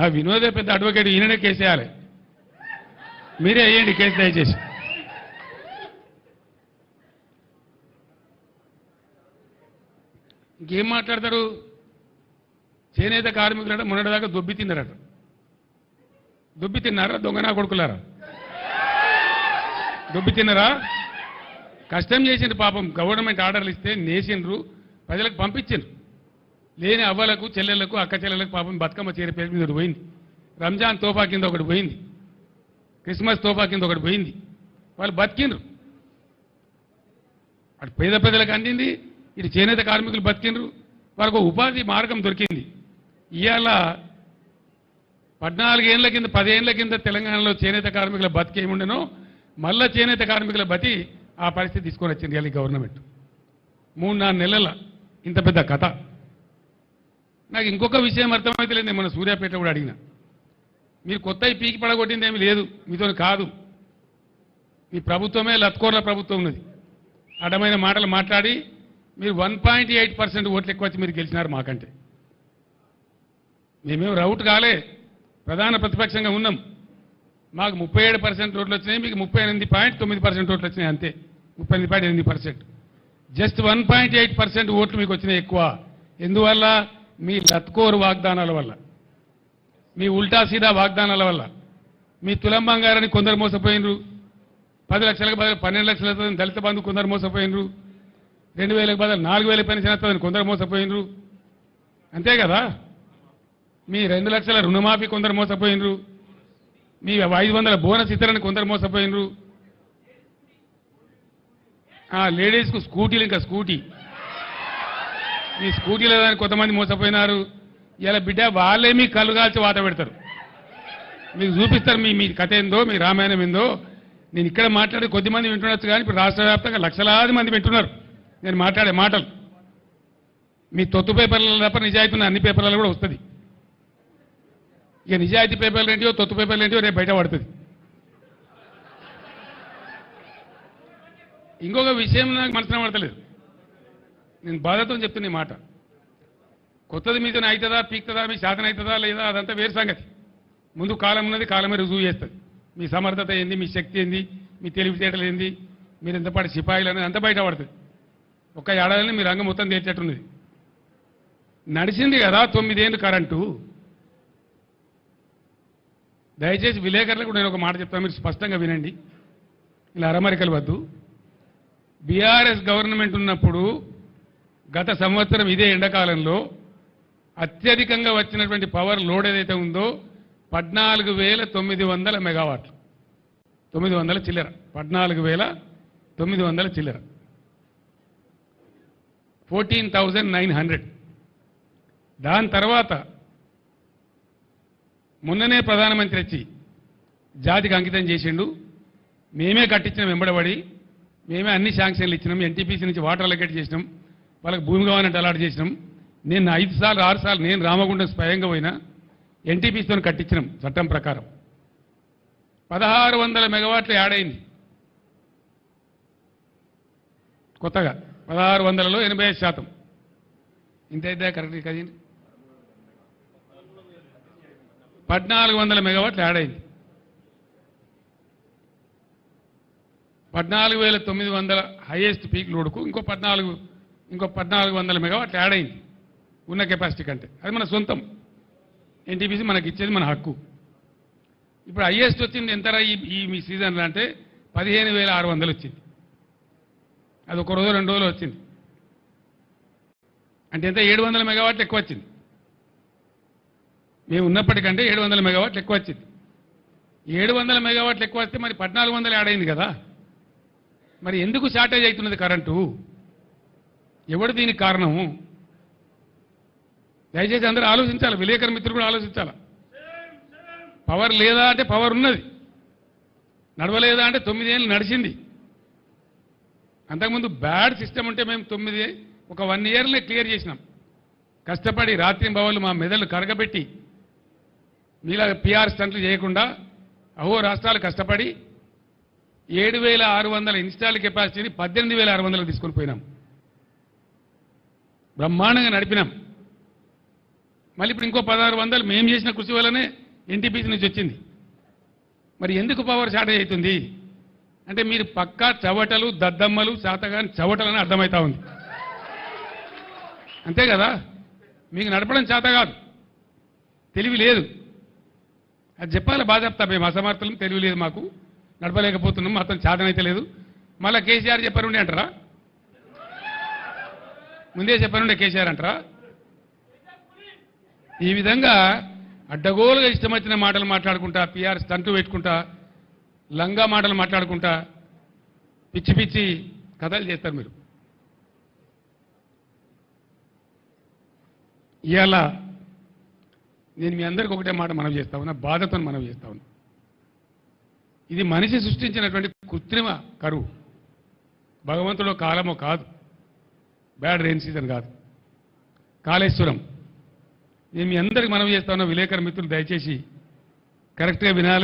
ఆ వినోదే పెద్ద అడ్వకేట్ ఈయననే కేసేయాలి మీరే వేయండి కేసు దయచేసి. ఇంకేం మాట్లాడతారు? చేనేత కార్మికులట మొన్నటిదాకా దొబ్బి తిన్నారట. దొబ్బి తిన్నారా? దొంగనా కొడుకులారా? దొబ్బి తిన్నారా? కష్టం చేసిండ్రు పాపం. గవర్నమెంట్ ఆర్డర్లు ఇస్తే నేసిండ్రు ప్రజలకు పంపించిండ్రు. లేని అవ్వలకు చెల్లెళ్ళకు అక్క చెల్లెలకు పాపం బతుకమ్మ చీర పేరు మీద ఒకటి పోయింది. రంజాన్ తోఫా కింద ఒకటి పోయింది. క్రిస్మస్ తోఫా కింద ఒకటి పోయింది. వాళ్ళు బతికిండ్రు. అటు పేద ప్రజలకు అందింది ఇటు చేనేత కార్మికులు బతికిండ్రు. వాళ్ళకు ఉపాధి మార్గం దొరికింది. ఇవాళ పద్నాలుగేళ్ళ కింద పదేళ్ళ కింద తెలంగాణలో చేనేత కార్మికుల బతికి ఏముండెనో మళ్ళా చేనేత కార్మికుల బతి ఆ పరిస్థితి తీసుకొని వచ్చింది ఇవాళ ఈ గవర్నమెంట్. మూడు నాలుగు నెలల ఇంత పెద్ద కథ. నాకు ఇంకొక విషయం అర్థమైతే లేదు మన సూర్యాపేట కూడా అడిగిన. మీరు కొత్త పీకి పడగొట్టింది ఏమి లేదు. మీతో కాదు. మీ ప్రభుత్వమే లత్కోర్ల ప్రభుత్వం ఉన్నది. అడ్డమైన మాటలు మాట్లాడి మీరు వన్ పాయింట్ ఎయిట్ పర్సెంట్ ఓట్లు ఎక్కువ వచ్చి మీరు గెలిచినారు మాకంటే. మేమేం రౌట్ కాలే. ప్రధాన ప్రతిపక్షంగా ఉన్నాం. మాకు ముప్పై ఏడు పర్సెంట్ ఓట్లు వచ్చినాయి. మీకు ముప్పై ఎనిమిది పాయింట్ తొమ్మిది పర్సెంట్ ఓట్లు వచ్చినాయి అంతే. ముప్పై ఎనిమిది పాయింట్ ఎనిమిది percent. Just one point eight percent ఓట్లు మీకు వచ్చినాయి ఎక్కువ. ఎందువల్ల? మీ లత్కోరు వాగ్దానాల వల్ల మీ ఉల్టా సీదా వాగ్దానాల వల్ల మీ తులం బంగారాన్ని కొందరు మోసపోయినరు పది లక్షలకు బదులు పన్నెండు లక్షల దళిత బంధు కొందరు మోసపోయినరు రెండు వేలకు బదులు నాలుగు వేల పని చేస్తుందని కొందరు మోసపోయినరు. అంతే కదా? మీ రెండు లక్షల రుణమాఫీ కొందరు మోసపోయినరు మీ ఐదు వందల బోనస్ ఇతరని కొందరు మోసపోయినరు. లేడీస్కు స్కూటీలు ఇంకా స్కూటీ. మీ స్కూటీలో దానికి కొంతమంది మోసపోయినారు. ఇలా బిడ్డ వాళ్ళే మీ కళ్ళు కాల్చి వాత పెడతారు. మీకు చూపిస్తారు మీ మీ కథ ఏందో మీ రామాయణం ఏందో. నేను ఇక్కడ మాట్లాడే కొద్ది మంది వింటుండొచ్చు కానీ ఇప్పుడు రాష్ట్ర వ్యాప్తంగా లక్షలాది మంది వింటున్నారు. నేను మాట్లాడే మాటలు. మీ తొత్తు పేపర్లలో తప్ప నిజాయితీ ఉన్న అన్ని పేపర్లలో కూడా వస్తుంది. ఇక నిజాయితీ పేపర్లు ఏంటియో తొత్తు పేపర్లు ఏంటియో రేపు బయట పడుతుంది. ఇంకొక విషయం నాకు మనసున పడతలేదు. నేను బాధతో చెప్తున్న ఈ మాట. కొత్తది మీతో అవుతుందా పీక్తుందా మీ శాతం అవుతుందా లేదా అదంతా వేరు సంగతి. ముందు కాలం ఉన్నది కాలమే రుజువు చేస్తుంది. మీ సమర్థత ఏంది మీ శక్తి ఏంది మీ తెలివితేటలు ఏంది మీరు ఎంతపాటు సిపాయిలు అనేది అంతా బయట ఒక ఏడాదిని మీ రంగం మొత్తం తేల్చేట్టున్నది నడిచింది కదా తొమ్మిదేళ్ళు కరెంటు. దయచేసి విలేకరులకు నేను ఒక మాట చెప్తాను మీరు స్పష్టంగా వినండి. ఇలా అరమరికలు వద్దు. బీఆర్ఎస్ గవర్నమెంట్ ఉన్నప్పుడు గత సంవత్సరం ఇదే ఎండాకాలంలో అత్యధికంగా వచ్చినటువంటి పవర్ లోడ్ ఏదైతే ఉందో పద్నాలుగు వేల తొమ్మిది వందల మెగావాట్లు. తొమ్మిది వందల చిల్లర. పద్నాలుగు వేల తొమ్మిది వందల చిల్లర. Fourteen thousand nine hundred. దాని తర్వాత మొన్ననే ప్రధానమంత్రి వచ్చి జాతికి అంకితం చేసిండు. మేమే కట్టించిన వెంబడబడి. మేమే అన్ని శాంక్షన్లు ఇచ్చినాం. ఎన్టీపీసీ నుంచి వాటర్ అలొకేట్ చేసినాం. వాళ్ళకి భూమి కావాలంటే అలాట్ చేసినాం. నేను ఐదు సార్లు ఆరు సార్లు నేను రామగుండం స్వయంగా పోయినా ఎన్టీపీసీతో కట్టించినాం చట్టం ప్రకారం. పదహారు వందల మెగావాట్లు యాడ్ అయింది. కొత్తగా పదహారు వందలలో ఎనభై ఐదు శాతం. ఇంత అయితే కరెక్ట్ కదండి పద్నాలుగు వందల మెగావాట్లు యాడ్ అయింది. పద్నాలుగు వేల తొమ్మిది వందల హైయెస్ట్ పీక్ లోడ్కు ఇంకో పద్నాలుగు ఇంకో పద్నాలుగు వందల మెగావాట్ యాడ్ అయింది. ఉన్న కెపాసిటీ కంటే. అది మన సొంతం. ఎన్టీపీసీ మనకి ఇచ్చేది మన హక్కు. ఇప్పుడు హైయెస్ట్ వచ్చింది ఎంతరా ఈ ఈ మీ సీజన్లో అంటే పదిహేను వేల ఆరు వందలు వచ్చింది. అది ఒక రోజు రెండు రోజులు వచ్చింది. అంటే ఎంత? ఏడు వందల మెగావాట్లు ఎక్కువ వచ్చింది. మేము ఉన్నప్పటికంటే ఏడు వందల మెగావాట్లు ఎక్కువ వచ్చింది. ఏడు వందల మెగావాట్లు ఎక్కువ వస్తే మరి పద్నాలుగు వందలు యాడ్ అయింది కదా. మరి ఎందుకు షార్టేజ్ అవుతున్నది కరెంటు? ఎవడు దీనికి కారణము? దయచేసి అందరూ ఆలోచించాలి. విలేకరు మిత్రులు కూడా ఆలోచించాలి. పవర్ లేదా అంటే పవర్ ఉన్నది. నడవలేదా అంటే తొమ్మిదేళ్ళు నడిచింది. అంతకుముందు బ్యాడ్ సిస్టమ్ ఉంటే మేము తొమ్మిది ఒక వన్ ఇయర్లో క్లియర్ చేసినాం. కష్టపడి రాత్రి భవన్లు మా మెదళ్ళు కరగబెట్టి మీలా పిఆర్ స్టంట్లు చేయకుండా అహో రాష్ట్రాలు కష్టపడి ఏడు వేల ఆరు వందల ఇన్స్టాల్ కెపాసిటీని పద్దెనిమిది వేల ఆరు వందలకు తీసుకొని పోయినాం. బ్రహ్మాండంగా నడిపినాం. మళ్ళీ ఇప్పుడు ఇంకో పదహారు వందలు మేము చేసిన కృషి వల్లనే ఎన్టీపీసీ నుంచి వచ్చింది. మరి ఎందుకు పవర్ షార్టేజ్ అవుతుంది? అంటే మీరు పక్కా చవటలు దద్దమ్మలు శాతగాని చవటలని అర్థమవుతా ఉంది. అంతే కదా? మీకు నడపడం చేత కాదు. తెలివి లేదు. అది చెప్పాలి బాధ చెప్తా. మేము అసమర్థులం తెలివి లేదు మాకు. నడపలేకపోతున్నాం మాత్రం చేతనైతే లేదు. మళ్ళీ కేసీఆర్ చెప్పారు అంటారా? ముందే చెప్పనుండే కేసీఆర్ అంటారా? ఈ విధంగా అడ్డగోలుగా ఇష్టమచ్చిన మాటలు మాట్లాడుకుంటా పిఆర్ స్టంటు పెట్టుకుంటా లంగా మాటలు మాట్లాడుకుంటా పిచ్చి పిచ్చి కథలు చేస్తారు మీరు. ఇవాళ నేను మీ అందరికి ఒకటే మాట మనవి చేస్తా ఉన్నా బాధతో మనవి చేస్తా ఉన్నా. ఇది మనిషి సృష్టించినటువంటి కృత్రిమ కరువు. భగవంతుడు కాలమో కాదు. బ్యాడ్ రెయిన్ సీజన్ కాదు. కాళేశ్వరం. నేను మీ అందరికి మనవి చేస్తా ఉన్న విలేకరు మిత్రులు దయచేసి కరెక్ట్గా వినాలి.